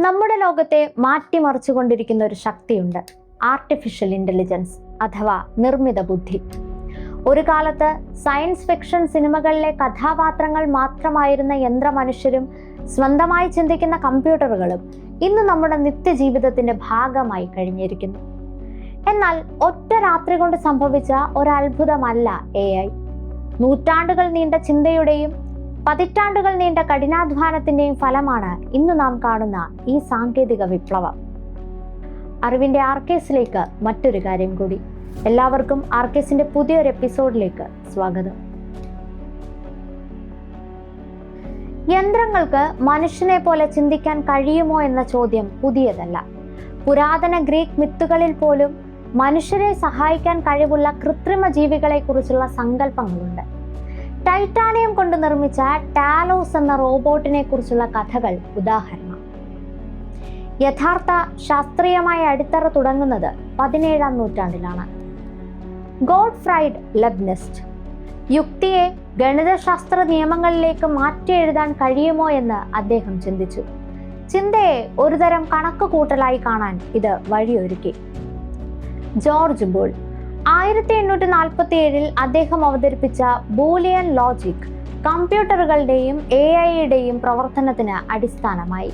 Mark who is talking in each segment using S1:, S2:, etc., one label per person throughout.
S1: നമ്മുടെ ലോകത്തെ മാറ്റിമറിച്ചുകൊണ്ടിരിക്കുന്ന ഒരു ശക്തിയുണ്ട് ആർട്ടിഫിഷ്യൽ ഇന്റലിജൻസ് അഥവാ നിർമ്മിത ബുദ്ധി. ഒരു കാലത്ത് സയൻസ് ഫിക്ഷൻ സിനിമകളിലെ കഥാപാത്രങ്ങൾ മാത്രമായിരുന്ന യന്ത്രമനുഷ്യരും സ്വന്തമായി ചിന്തിക്കുന്ന കമ്പ്യൂട്ടറുകളും ഇന്ന് നമ്മുടെ നിത്യജീവിതത്തിന്റെ ഭാഗമായി കഴിഞ്ഞിരിക്കുന്നു. എന്നാൽ ഒറ്റ രാത്രി കൊണ്ട് സംഭവിച്ച ഒരത്ഭുതമല്ല എ ഐ നൂറ്റാണ്ടുകൾ നീണ്ട ചിന്തയുടെയും പതിറ്റാണ്ടുകൾ നീണ്ട കഠിനാധ്വാനത്തിന്റെയും ഫലമാണ് ഇന്ന് നാം കാണുന്ന ഈ സാങ്കേതിക വിപ്ലവം. അറിവിന്റെ ആർക്കേസിലേക്ക് മറ്റൊരു കാര്യം കൂടി. എല്ലാവർക്കും ആർക്കേസിന്റെ പുതിയൊരു എപ്പിസോഡിലേക്ക് സ്വാഗതം. യന്ത്രങ്ങൾക്ക് മനുഷ്യനെ പോലെ ചിന്തിക്കാൻ കഴിയുമോ എന്ന ചോദ്യം പുതിയതല്ല. പുരാതന ഗ്രീക്ക് മിത്തുകളിൽ പോലും മനുഷ്യരെ സഹായിക്കാൻ കഴിവുള്ള കൃത്രിമ ജീവികളെ കുറിച്ചുള്ള സങ്കല്പങ്ങളുണ്ട്. ടൈറ്റാനിയം കൊണ്ട് നിർമ്മിച്ച ടാലോസ് എന്ന റോബോട്ടിനെ കുറിച്ചുള്ള കഥകൾ ഉദാഹരണം. യഥാർത്ഥ ശാസ്ത്രീയമായ അടിത്തറ തുടങ്ങുന്നത് പതിനേഴാം നൂറ്റാണ്ടിലാണ്. ഗോഡ് ഫ്രൈഡ് ലെബ്നെസ്റ്റ് യുക്തിയെ ഗണിതശാസ്ത്ര നിയമങ്ങളിലേക്ക് മാറ്റി എഴുതാൻ കഴിയുമോ എന്ന് അദ്ദേഹം ചിന്തിച്ചു. ചിന്തയെ ഒരുതരം കണക്ക് കൂട്ടലായി കാണാൻ ഇത് വഴിയൊരുക്കി. ജോർജ് ബുൾ ആയിരത്തി എണ്ണൂറ്റി നാൽപ്പത്തി ഏഴിൽ അദ്ദേഹം അവതരിപ്പിച്ച ബൂലിയൻ ലോജിക് കമ്പ്യൂട്ടറുകളുടെയും എ ഐയുടെയും പ്രവർത്തനത്തിന് അടിസ്ഥാനമായി.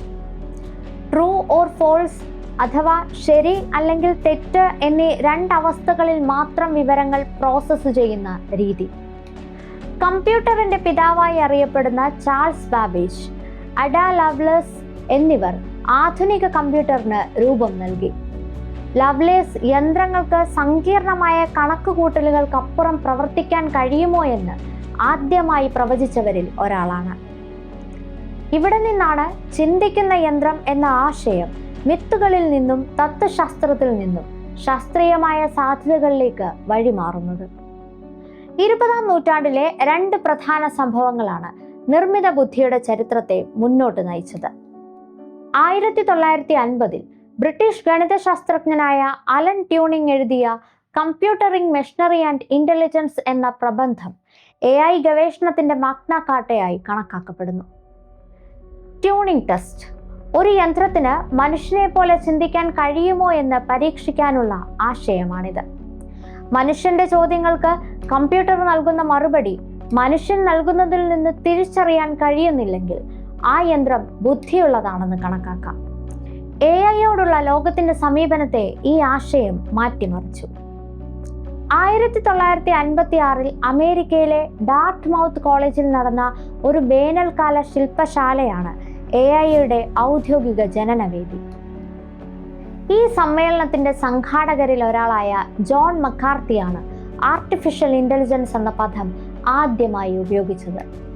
S1: ട്രൂ ഓർ ഫോൾസ് അഥവാ ശരി അല്ലെങ്കിൽ തെറ്റ് എന്നീ രണ്ടവസ്ഥകളിൽ മാത്രം വിവരങ്ങൾ പ്രോസസ്സ് ചെയ്യുന്ന രീതി. കമ്പ്യൂട്ടറിന്റെ പിതാവായി അറിയപ്പെടുന്ന ചാൾസ് ബാബേജ് അഡാ ലവ്ലസ് എന്നിവർ ആധുനിക കമ്പ്യൂട്ടറിന് രൂപം നൽകി. ലവ്ലേസ് യന്ത്രങ്ങൾക്ക് സങ്കീർണമായ കണക്കുകൂട്ടലുകൾക്കപ്പുറം പ്രവർത്തിക്കാൻ കഴിയുമോ എന്ന് ആദ്യമായി പ്രവചിച്ചവരിൽ ഒരാളാണ്. ഇവിടെ നിന്നാണ് ചിന്തിക്കുന്ന യന്ത്രം എന്ന ആശയം മിത്തുകളിൽ നിന്നും തത്വശാസ്ത്രത്തിൽ നിന്നും ശാസ്ത്രീയമായ സാധ്യതകളിലേക്ക് വഴിമാറുന്നത്. ഇരുപതാം നൂറ്റാണ്ടിലെ രണ്ട് പ്രധാന സംഭവങ്ങളാണ് നിർമ്മിത ബുദ്ധിയുടെ ചരിത്രത്തെ മുന്നോട്ട് നയിച്ചത്. ആയിരത്തി തൊള്ളായിരത്തി അൻപതിൽ ബ്രിട്ടീഷ് ഗണിതശാസ്ത്രജ്ഞനായ അലൻ ട്യൂണിംഗ് എഴുതിയ കമ്പ്യൂട്ടറിംഗ് മെഷീനറി ആൻഡ് ഇന്റലിജൻസ് എന്ന പ്രബന്ധം എ ഐ ഗവേഷണത്തിന്റെ മാഗ്നാകാട്ടയായി കണക്കാക്കപ്പെടുന്നു. ട്യൂണിംഗ് ടെസ്റ്റ് ഒരു യന്ത്രത്തിന് മനുഷ്യനെ പോലെ ചിന്തിക്കാൻ കഴിയുമോ എന്ന് പരീക്ഷിക്കാനുള്ള ആശയമാണിത്. മനുഷ്യന്റെ ചോദ്യങ്ങൾക്ക് കമ്പ്യൂട്ടർ നൽകുന്ന മറുപടി മനുഷ്യൻ നൽകുന്നതിൽ നിന്ന് തിരിച്ചറിയാൻ കഴിയുന്നില്ലെങ്കിൽ ആ യന്ത്രം ബുദ്ധിയുള്ളതാണെന്ന് കണക്കാക്കാം. എ ഐയോടുള്ള ലോകത്തിന്റെ സമീപനത്തെ ഈ ആശയം മാറ്റിമറിച്ചു. ആയിരത്തി തൊള്ളായിരത്തി അൻപത്തി ആറിൽ അമേരിക്കയിലെ ഡാർട്ട് മൗത്ത് കോളേജിൽ നടന്ന ഒരു വേനൽക്കാല ശില്പശാലയാണ് എ ഐയുടെ ഔദ്യോഗിക ജനനവേദി. ഈ സമ്മേളനത്തിന്റെ സംഘാടകരിൽ ഒരാളായ ജോൺ മക്കാർത്തിയാണ് ആർട്ടിഫിഷ്യൽ ഇന്റലിജൻസ് എന്ന പദം ആദ്യമായി ഉപയോഗിച്ചത്.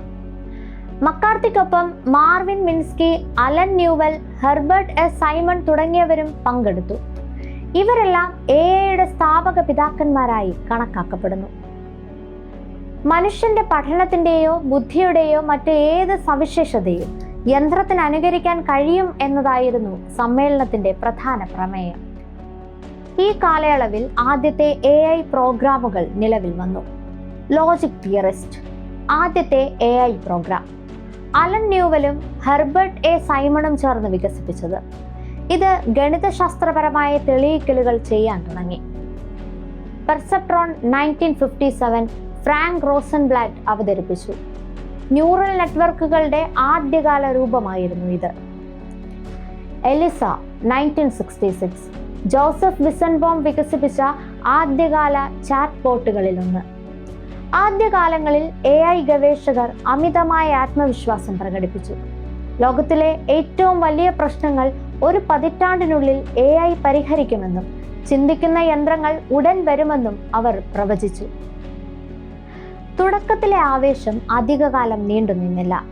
S1: മക്കാർത്തിക്കൊപ്പം Marvin Minsky Alan Newell Herbert S. Simon തുടങ്ങിയവരും പങ്കെടുത്തു. ഇവരെല്ലാം എ ഐയുടെ സ്ഥാപക പിതാക്കന്മാരായി കണക്കാക്കപ്പെടുന്നു. മനുഷ്യന്റെ പഠനത്തിന്റെയോ ബുദ്ധിയുടെയോ മറ്റ് ഏത് സവിശേഷതയും യന്ത്രത്തിന് അനുകരിക്കാൻ കഴിയും എന്നതായിരുന്നു സമ്മേളനത്തിന്റെ പ്രധാന പ്രമേയം. ഈ കാലയളവിൽ ആദ്യത്തെ എ ഐ പ്രോഗ്രാമുകൾ നിലവിൽ വന്നു. ലോജിക് തിയറിസ്റ്റ് ആദ്യത്തെ എ ഐ പ്രോഗ്രാം. അലൻ ന്യൂവലും ഹെർബർട്ട് എ സൈമണും ചേർന്ന് വികസിപ്പിച്ചത്. ഇത് ഗണിതശാസ്ത്രപരമായ തെളിയിക്കലുകൾ ചെയ്യാൻ തുടങ്ങി. Perceptron nineteen fifty seven Frank Rosenblatt അവതരിപ്പിച്ചു. ന്യൂറൽ നെറ്റ്വർക്കുകളുടെ ആദ്യകാല രൂപമായിരുന്നു ഇത്. Eliza nineteen sixty six. Joseph Weizenbaum വികസിപ്പിച്ച ആദ്യകാല ചാറ്റ് ബോട്ടുകളിലൊന്ന് ആദ്യകാലങ്ങളിൽ എ ഐ ഗവേഷകർ അമിതമായ ആത്മവിശ്വാസം പ്രകടിപ്പിച്ചു. ലോകത്തിലെ ഏറ്റവും വലിയ പ്രശ്നങ്ങൾ ഒരു പതിറ്റാണ്ടിനുള്ളിൽ എ ഐ പരിഹരിക്കുമെന്നും ചിന്തിക്കുന്ന യന്ത്രങ്ങൾ ഉടൻ വരുമെന്നും അവർ പ്രവചിച്ചു. തുടക്കത്തിലെ ആവേശം അധികകാലം നീണ്ടു നിന്നില്ല.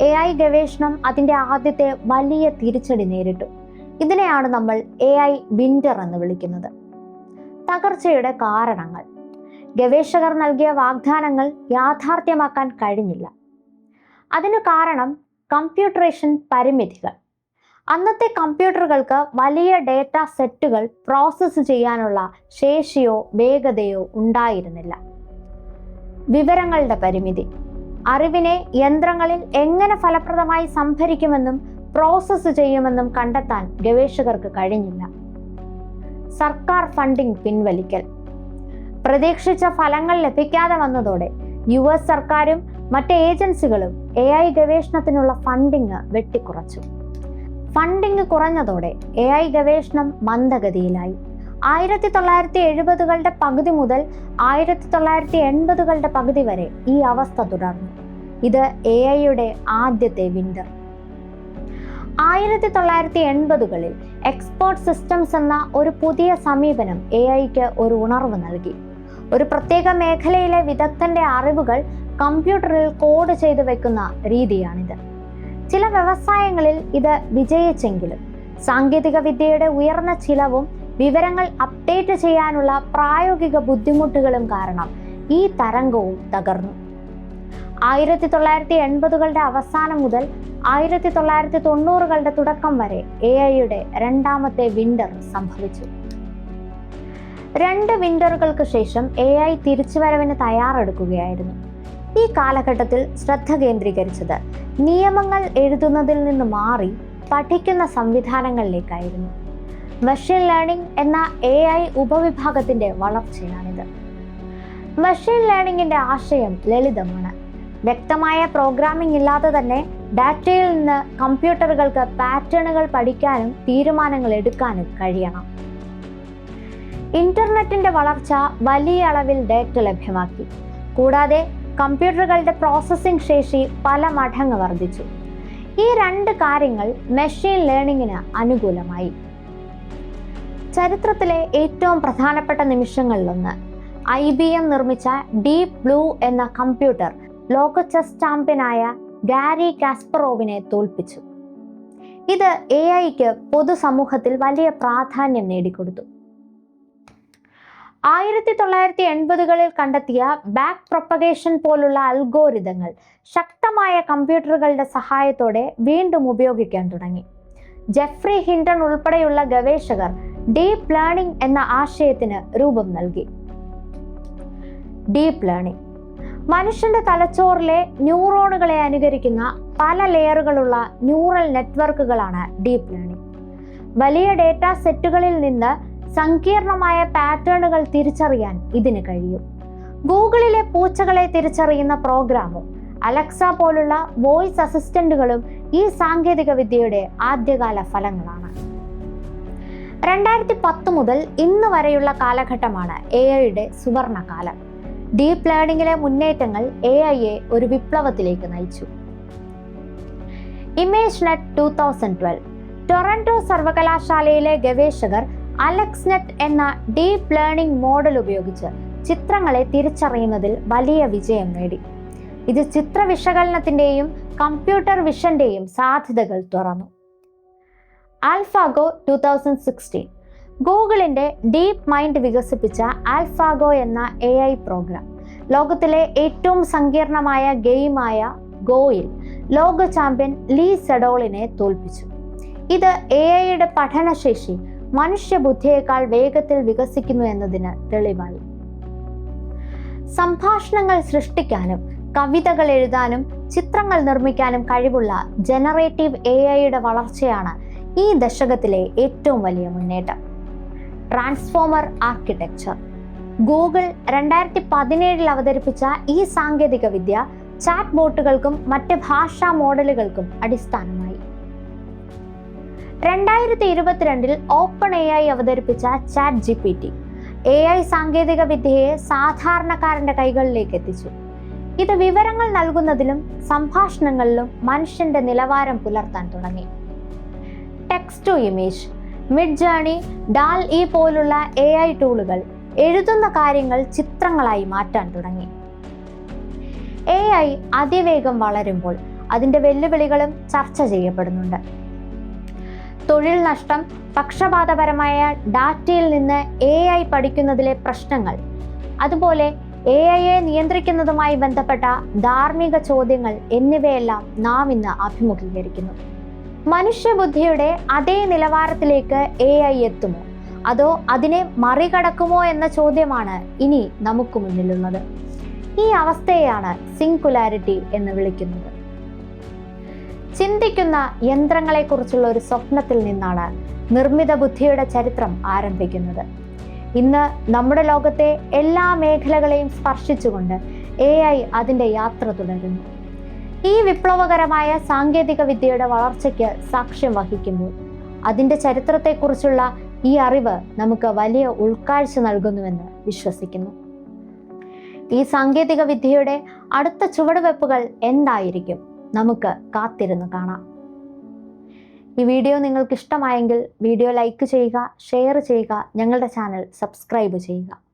S1: എ ഐ ഗവേഷണം അതിന്റെ ആദ്യത്തെ വലിയ തിരിച്ചടി നേരിട്ടു. ഇതിനെയാണ് നമ്മൾ എ ഐ വിന്റർ എന്ന് വിളിക്കുന്നത്. തകർച്ചയുടെ കാരണങ്ങൾ. ഗവേഷകർ നൽകിയ വാഗ്ദാനങ്ങൾ യാഥാർത്ഥ്യമാക്കാൻ കഴിഞ്ഞില്ല. അതിനു കാരണം കമ്പ്യൂട്ടറേഷൻ പരിമിതികൾ. അന്നത്തെ കമ്പ്യൂട്ടറുകൾക്ക് വലിയ ഡേറ്റ സെറ്റുകൾ പ്രോസസ്സ് ചെയ്യാനുള്ള ശേഷിയോ വേഗതയോ ഉണ്ടായിരുന്നില്ല. വിവരങ്ങളുടെ പരിമിതി. അറിവിനെ യന്ത്രങ്ങളിൽ എങ്ങനെ ഫലപ്രദമായി സംഭരിക്കുമെന്നും പ്രോസസ്സ് ചെയ്യുമെന്നും കണ്ടെത്താൻ ഗവേഷകർക്ക് കഴിഞ്ഞില്ല. സർക്കാർ ഫണ്ടിംഗ് പിൻവലിക്കൽ. പ്രതീക്ഷിച്ച ഫലങ്ങൾ ലഭിക്കാതെ വന്നതോടെ യു എസ് സർക്കാരും മറ്റ് ഏജൻസികളും എ ഐ ഗവേഷണത്തിനുള്ള ഫണ്ടിങ് വെട്ടിക്കുറച്ചു. ഫണ്ടിങ് കുറഞ്ഞതോടെ എ ഐ ഗവേഷണം മന്ദഗതിയിലായി. ആയിരത്തി തൊള്ളായിരത്തി എഴുപതുകളുടെ പകുതി മുതൽ ആയിരത്തി തൊള്ളായിരത്തി എൺപതുകളുടെ പകുതി വരെ ഈ അവസ്ഥ തുടർന്നു. ഇത് എ ഐയുടെ ആദ്യത്തെ വിൻഡർ ആയിരത്തി തൊള്ളായിരത്തി എൺപതുകളിൽ എക്സ്പോർട്ട് സിസ്റ്റംസ് എന്ന ഒരു പുതിയ സമീപനം എ ഐക്ക് ഒരു ഉണർവ് നൽകി. ഒരു പ്രത്യേക മേഖലയിലെ വിദഗ്ധന്റെ അറിവുകൾ കമ്പ്യൂട്ടറിൽ കോഡ് ചെയ്തു വെക്കുന്ന രീതിയാണിത്. ചില വ്യവസായങ്ങളിൽ ഇത് വിജയിച്ചെങ്കിലും സാങ്കേതിക വിദ്യയുടെ ഉയർന്ന ചിലവും വിവരങ്ങൾ അപ്ഡേറ്റ് ചെയ്യാനുള്ള പ്രായോഗിക ബുദ്ധിമുട്ടുകളും കാരണം ഈ തരംഗവും തകർന്നു. ആയിരത്തി തൊള്ളായിരത്തി എൺപതുകളുടെ അവസാനം മുതൽ ആയിരത്തി തൊള്ളായിരത്തി തൊണ്ണൂറുകളുടെ തുടക്കം വരെ എ ഐയുടെ രണ്ടാമത്തെ വിന്റർ സംഭവിച്ചു. രണ്ട് വിന്ററുകൾക്ക് ശേഷം എ ഐ തിരിച്ചുവരവിന് തയ്യാറെടുക്കുകയായിരുന്നു. ഈ കാലഘട്ടത്തിൽ ശ്രദ്ധ കേന്ദ്രീകരിച്ചത് നിയമങ്ങൾ എഴുതുന്നതിൽ നിന്ന് മാറി പഠിക്കുന്ന സംവിധാനങ്ങളിലേക്കായിരുന്നു. മെഷീൻ ലേണിംഗ് എന്ന എ ഐ ഉപവിഭാഗത്തിന്റെ വളർച്ചയാണിത്. മെഷീൻ ലേണിംഗിന്റെ ആശയം ലളിതമാണ്. വ്യക്തമായ പ്രോഗ്രാമിംഗ് ഇല്ലാതെ തന്നെ ഡാറ്റയിൽ നിന്ന് കമ്പ്യൂട്ടറുകൾക്ക് പാറ്റേണുകൾ പഠിക്കാനും തീരുമാനങ്ങൾ എടുക്കാനും കഴിയണം. ഇന്റർനെറ്റിന്റെ വളർച്ച വലിയ അളവിൽ ഡേറ്റ ലഭ്യമാക്കി. കൂടാതെ കമ്പ്യൂട്ടറുകളുടെ പ്രോസസ്സിംഗ് ശേഷി പല മടങ്ങ് വർദ്ധിച്ചു. ഈ രണ്ട് കാര്യങ്ങൾ മെഷീൻ ലേണിംഗിന് അനുകൂലമായി. ചരിത്രത്തിലെ ഏറ്റവും പ്രധാനപ്പെട്ട നിമിഷങ്ങളിലൊന്ന് ഐ ബി എം നിർമ്മിച്ച ഡീപ് ബ്ലൂ എന്ന കമ്പ്യൂട്ടർ ലോക ചെസ് ചാമ്പ്യനായ ഗാരി കാസ്പറോവിനെ തോൽപ്പിച്ചു. ഇത് എ ഐക്ക് പൊതുസമൂഹത്തിൽ വലിയ പ്രാധാന്യം നേടിക്കൊടുത്തു. ആയിരത്തി തൊള്ളായിരത്തി എൺപതുകളിൽ കണ്ടെത്തിയ ബാക്ക് പ്രൊപ്പഗേഷൻ പോലുള്ള അൽഗോരിതങ്ങൾ ശക്തമായ കമ്പ്യൂട്ടറുകളുടെ സഹായത്തോടെ വീണ്ടും ഉപയോഗിക്കാൻ തുടങ്ങി. ജെഫ്രി ഹിൻഡൺ ഉൾപ്പെടെയുള്ള ഗവേഷകർ ഡീപ് ലേണിംഗ് എന്ന ആശയത്തിന് രൂപം നൽകി. Deep learning. മനുഷ്യന്റെ തലച്ചോറിലെ ന്യൂറോണുകളെ അനുകരിക്കുന്ന പല ലെയറുകളുള്ള ന്യൂറൽ നെറ്റ്വർക്കുകളാണ് ഡീപ് ലേണിംഗ്. വലിയ ഡേറ്റ സെറ്റുകളിൽ നിന്ന് സങ്കീർണമായ പാറ്റേണുകൾ തിരിച്ചറിയാൻ ഇതിന് കഴിയും. ഗൂഗിളിലെ പൂച്ചകളെ തിരിച്ചറിയുന്ന പ്രോഗ്രാമും അലക്സ പോലുള്ള വോയിസ് അസിസ്റ്റന്റുകളും ഈ സാങ്കേതിക വിദ്യയുടെ ആദ്യകാല ഫലങ്ങളാണ്. രണ്ടായിരത്തി പത്ത് മുതൽ ഇന്ന് വരെയുള്ള കാലഘട്ടമാണ് എ ഐയുടെ സുവർണകാലം. ഡീപ് ലേണിംഗിലെ മുന്നേറ്റങ്ങൾ എ ഐയെ ഒരു വിപ്ലവത്തിലേക്ക് നയിച്ചു. Image net two thousand twelve. Toronto സർവകലാശാലയിലെ ഗവേഷകർ അലക്സ് നെറ്റ് എന്ന ഡീപ് ലേണിംഗ് മോഡൽ ഉപയോഗിച്ച് ചിത്രങ്ങളെ തിരിച്ചറിയുന്നതിൽ വലിയ വിജയം നേടി. ഇത് ചിത്ര വിശകലനത്തിന്റെയും കമ്പ്യൂട്ടർ വിഷന്റെയും സാധ്യതകൾ തുറന്നു. AlphaGo two thousand sixteen. ഗൂഗിളിന്റെ ഡീപ്പ് മൈൻഡ് വികസിപ്പിച്ച ആൽഫാഗോ എന്ന എ ഐ പ്രോഗ്രാം ലോകത്തിലെ ഏറ്റവും സങ്കീർണമായ ഗെയിമായ ഗോയിൽ ലോക ചാമ്പ്യൻ ലീ സെഡോളിനെ തോൽപ്പിച്ചു. ഇത് എ ഐയുടെ പഠനശേഷി മനുഷ്യബുദ്ധിയേക്കാൾ വേഗത്തിൽ വികസിക്കുന്നു എന്നതിന് തെളിവായി. സംഭാഷണങ്ങൾ സൃഷ്ടിക്കാനും കവിതകൾ എഴുതാനും ചിത്രങ്ങൾ നിർമ്മിക്കാനും കഴിവുള്ള ജനറേറ്റീവ് എ ഐയുടെ വളർച്ചയാണ് ഈ ദശകത്തിലെ ഏറ്റവും വലിയ മുന്നേറ്റം. Transformer architecture. ഗൂഗിൾ രണ്ടായിരത്തി പതിനേഴിൽ അവതരിപ്പിച്ച ഈ സാങ്കേതിക വിദ്യ ചാറ്റ് ബോട്ടുകൾക്കും മറ്റ് ഭാഷാ മോഡലുകൾക്കും അടിസ്ഥാനമായി. രണ്ടായിരത്തി ഇരുപത്തിരണ്ടിൽ ഓപ്പൺ എ ഐ അവതരിപ്പിച്ച chat G P T A I സാങ്കേതിക വിദ്യയെ സാധാരണക്കാരന്റെ കൈകളിലേക്ക് എത്തിച്ചു. ഇത് വിവരങ്ങൾ നൽകുന്നതിലും സംഭാഷണങ്ങളിലും മനുഷ്യന്റെ നിലവാരം പുലർത്താൻ തുടങ്ങി. Text to image Midjourney Dall E പോലുള്ള എ ഐ ടൂളുകൾ എഴുതുന്ന കാര്യങ്ങൾ ചിത്രങ്ങളായി മാറ്റാൻ തുടങ്ങി. എ ഐ അതിവേഗം വളരുമ്പോൾ അതിന്റെ വെല്ലുവിളികളും ചർച്ച ചെയ്യപ്പെടുന്നുണ്ട്. തൊഴിൽ നഷ്ടം പക്ഷപാതപരമായ ഡാറ്റയിൽ നിന്ന് എ ഐ പഠിക്കുന്നതിലെ പ്രശ്നങ്ങൾ. അതുപോലെ എ ഐയെ നിയന്ത്രിക്കുന്നതുമായി ബന്ധപ്പെട്ട ധാർമ്മിക ചോദ്യങ്ങൾ എന്നിവയെല്ലാം നാം ഇന്ന് അഭിമുഖീകരിക്കുന്നു. മനുഷ്യബുദ്ധിയുടെ അതേ നിലവാരത്തിലേക്ക് എ ഐ എത്തുമോ? അതോ അതിനെ മറികടക്കുമോ എന്ന ചോദ്യമാണ് ഇനി നമുക്ക് മുന്നിലുള്ളത്. ഈ അവസ്ഥയെയാണ് സിംഗുലാരിറ്റി എന്ന് വിളിക്കുന്നത്. ചിന്തിക്കുന്ന യന്ത്രങ്ങളെക്കുറിച്ചുള്ള ഒരു സ്വപ്നത്തിൽ നിന്നാണ് നിർമ്മിത ബുദ്ധിയുടെ ചരിത്രം ആരംഭിക്കുന്നത്. ഇന്ന് നമ്മുടെ ലോകത്തെ എല്ലാ മേഖലകളെയും സ്പർശിച്ചുകൊണ്ട് എ ഐ അതിന്റെ യാത്ര തുടരുന്നു. ഈ വിപ്ലവകരമായ സാങ്കേതിക വിദ്യയുടെ വളർച്ചയ്ക്ക് സാക്ഷ്യം വഹിക്കുമ്പോൾ അതിന്റെ ചരിത്രത്തെക്കുറിച്ചുള്ള ഈ അറിവ് നമുക്ക് വലിയ ഉൾക്കാഴ്ച നൽകുന്നുവെന്ന് വിശ്വസിക്കുന്നു. ഈ സാങ്കേതിക വിദ്യയുടെ അടുത്ത ചുവടുവെപ്പുകൾ എന്തായിരിക്കും? നമുക്ക് കാത്തിരുന്ന് കാണാം. ഈ വീഡിയോ നിങ്ങൾക്ക് ഇഷ്ടമായെങ്കിൽ വീഡിയോ ലൈക്ക് ചെയ്യുക ഷെയർ ചെയ്യുക ഞങ്ങളുടെ ചാനൽ സബ്സ്ക്രൈബ് ചെയ്യുക.